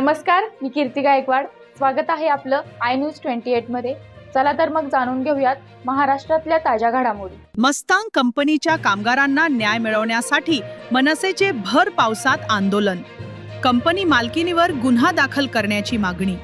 नमस्कार मी कीर्ती गायकवाड. स्वागत आहे आपलं आय न्यूज ट्वेंटी मध्ये. चला तर मग जाणून घेऊयात महाराष्ट्रातल्या ताज्या घडामोडी. मस्तांग कंपनीच्या कामगारांना न्याय मिळवण्यासाठी मनसेचे भर पावसात आंदोलन. कंपनी मालकीनीवर गुन्हा दाखल करण्याची मागणी.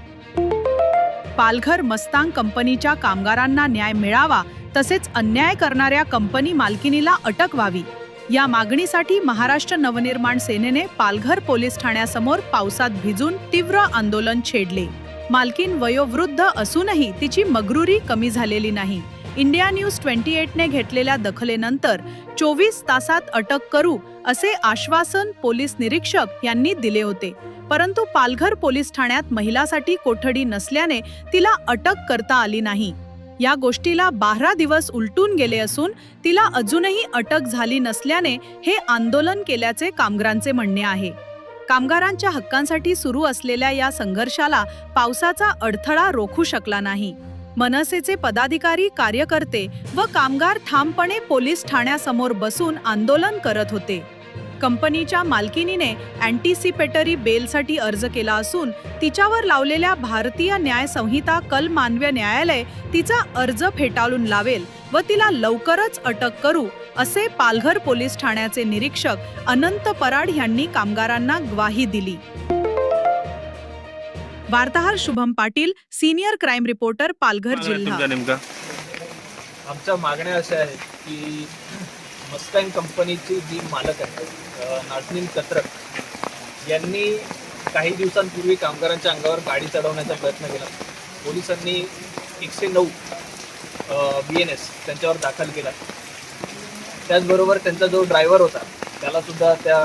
पालघर मस्तांग कंपनीच्या कामगारांना न्याय मिळावा तसेच अन्याय करणाऱ्या कंपनी मालकिनीला अटक व्हावी. या मागणीसाठी महाराष्ट्र नवनिर्माण सेनेने पालघर पोलीस ठाण्यासमोर पावसात भिजून तीव्र आंदोलन छेडले. मालकीन वयोवृद्ध असूनही तिची मगरुरी कमी झालेली नाही. इंडिया न्यूज ट्वेंटी एटने घेतलेल्या दखलेनंतर चोवीस तासात अटक करू असे आश्वासन पोलीस निरीक्षक यांनी दिले होते. परंतु पालघर पोलीस ठाण्यात महिलासाठी कोठडी नसल्याने तिला अटक करता आली नाही. या गोष्टीला बारा दिवस उलटून गेले असून तिला अजूनही अटक झाली नसल्याने हे आंदोलन केल्याचे कामगारांचे म्हणणे आहे. कामगारांच्या हक्कांसाठी सुरू असलेल्या या संघर्षाला पावसाचा अडथळा रोखू शकला नाही. मनसेचे पदाधिकारी कार्यकर्ते व कामगार ठामपणे पोलीस ठाण्यासमोर बसून आंदोलन करत होते. कंपनीच्या मालकिनीने अँटिसिपेटरी बेलसाठी अर्ज केला असून तिच्यावर लावलेल्या भारतीय न्याय संहिता कल मानव्य न्यायालय तिचा अर्ज फेटाळून लावेल व तिला लवकरच अटक करू असे पालघर पोलीस ठाण्याचे निरीक्षक अनंत पराड यांनी कामगारांना ग्वाही दिली. वार्ताहर Shubham Patil senior crime reporter Palghar जिल्हा. आमच्या मागण्या अशा आहेत की मस्टँग कंपनीची जी मालक आहे नाजनीन कत्रक यांनी काही दिवसांपूर्वी कामगारांच्या अंगावर गाडी चढवण्याचा प्रयत्न केला. पोलिसांनी एकशे नऊ बी एन एस त्यांच्यावर दाखल केला. त्याचबरोबर त्यांचा जो ड्रायव्हर होता त्यालासुद्धा त्या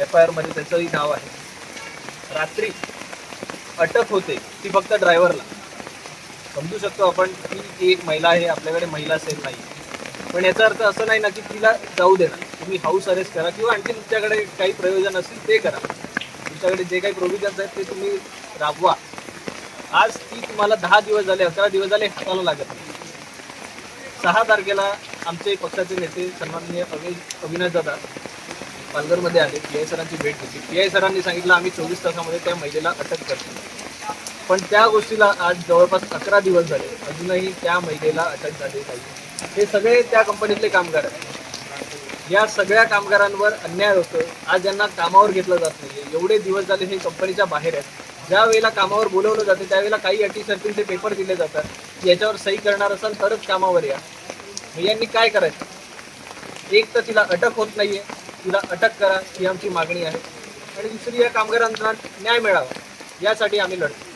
एफ आय आरमध्ये त्याचंही नाव आहे. रात्री अटक होते ती फक्त ड्रायव्हरला. समजू शकतो आपण की एक महिला आहे आपल्याकडे महिला सेल नाही पण याचा अर्थ असं नाही ना की तिला जाऊ देणार तुम्ही हाऊस अरेस्ट करा किंवा आणखी तुमच्याकडे काही प्रयोजन असतील ते करा. तुमच्याकडे जे काही प्रोव्हिजन्स आहेत ते तुम्ही राबवा. आज ती तुम्हाला दहा दिवस झाले अकरा दिवस झाले हाताला लागत नाही. सहा तारखेला आमचे पक्षाचे नेते सन्माननीय अवि अविनाश दादा पालघरमध्ये आले. पी आय सरांची भेट घेतली. पी आय सरांनी सांगितलं आम्ही चोवीस तासामध्ये त्या महिलेला अटक करतो. पण त्या गोष्टीला आज जवळपास अकरा दिवस झाले. अजूनही त्या महिलेला अटक झाली पाहिजे हे सगळे त्या कंपनीतले कामगार आहेत. या सगळ्या कामगारांवर अन्याय होतो आज ज्यांना कामावर घेतलं जात नाही एवढे दिवस झाले हे कंपनीच्या बाहेर आहेत. ज्या वेळेला कामावर बोलवलं जाते त्यावेळेला काही अटी शर्तींचे पेपर दिले जातात. की याच्यावर सही करणार असाल तरच कामावर या. यांनी काय करायचं? एक तर तिला अटक होत नाहीये. तिला अटक करा ही आमची मागणी आहे. आणि दुसरी या कामगारांना न्याय मिळावा. यासाठी आम्ही लढतो.